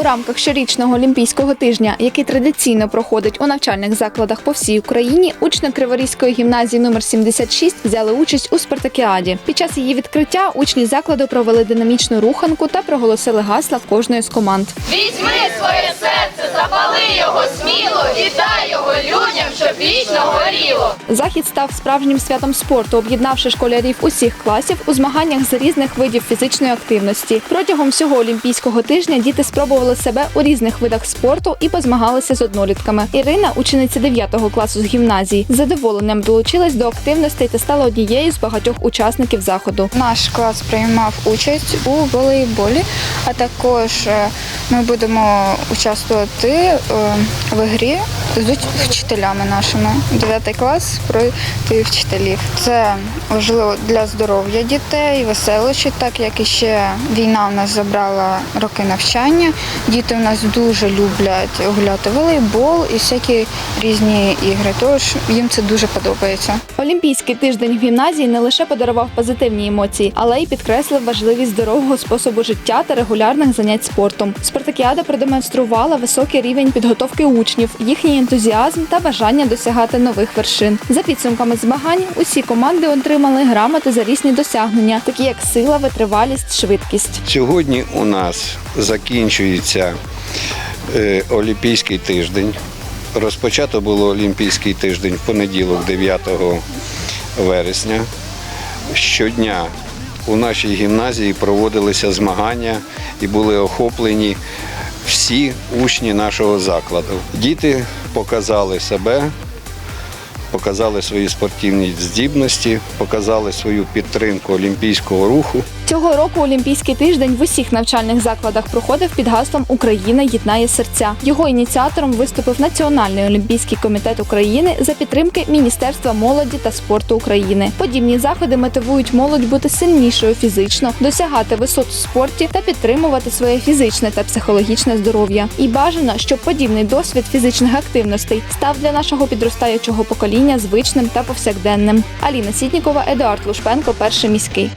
У рамках щорічного олімпійського тижня, який традиційно проходить у навчальних закладах по всій Україні, учні Криворізької гімназії номер 76 взяли участь у спартакіаді. Під час її відкриття учні закладу провели динамічну руханку та проголосили гасла кожної з команд. Візьми своє серце, запали його сміло і дай його людям, щоб вічно горіло. Захід став справжнім святом спорту, об'єднавши школярів усіх класів у змаганнях з різних видів фізичної активності. Протягом всього олімпійського тижня діти спробували себе у різних видах спорту і позмагалися з однолітками. Ірина, учениця 9 класу з гімназії, з задоволенням долучилась до активностей та стала однією з багатьох учасників заходу. Наш клас приймав участь у волейболі, а також е, ми будемо участвувати е, в грі з вчителями нашими. 9 клас проти вчителів. Це важливо для здоров'я дітей, веселощі, так як іще війна в нас забрала роки навчання. Діти у нас дуже люблять гуляти волейбол і всякі різні ігри. Тож їм це дуже подобається. Олімпійський тиждень в гімназії не лише подарував позитивні емоції, але й підкреслив важливість здорового способу життя та регулярних занять спортом. Спартакіада продемонструвала високий рівень підготовки учнів, їхній ентузіазм та бажання досягати нових вершин. За підсумками змагань, усі команди отримали грамоти за різні досягнення, такі як сила, витривалість, швидкість. Сьогодні у нас закінчується е, Олімпійський тиждень. Розпочато було Олімпійський тиждень в понеділок, 9 вересня. Щодня у нашій гімназії проводилися змагання і були охоплені всі учні нашого закладу. Діти показали себе, показали свої спортивні здібності, показали свою підтримку олімпійського руху. Цього року Олімпійський тиждень в усіх навчальних закладах проходив під гаслом Україна єднає серця. Його ініціатором виступив Національний олімпійський комітет України за підтримки Міністерства молоді та спорту України. Подібні заходи мотивують молодь бути сильнішою фізично, досягати висот у спорті та підтримувати своє фізичне та психологічне здоров'я. І бажано, щоб подібний досвід фізичних активностей став для нашого підростаючого покоління звичним та повсякденним. Аліна Сітнікова, Едуард Лушпенко, перший міський.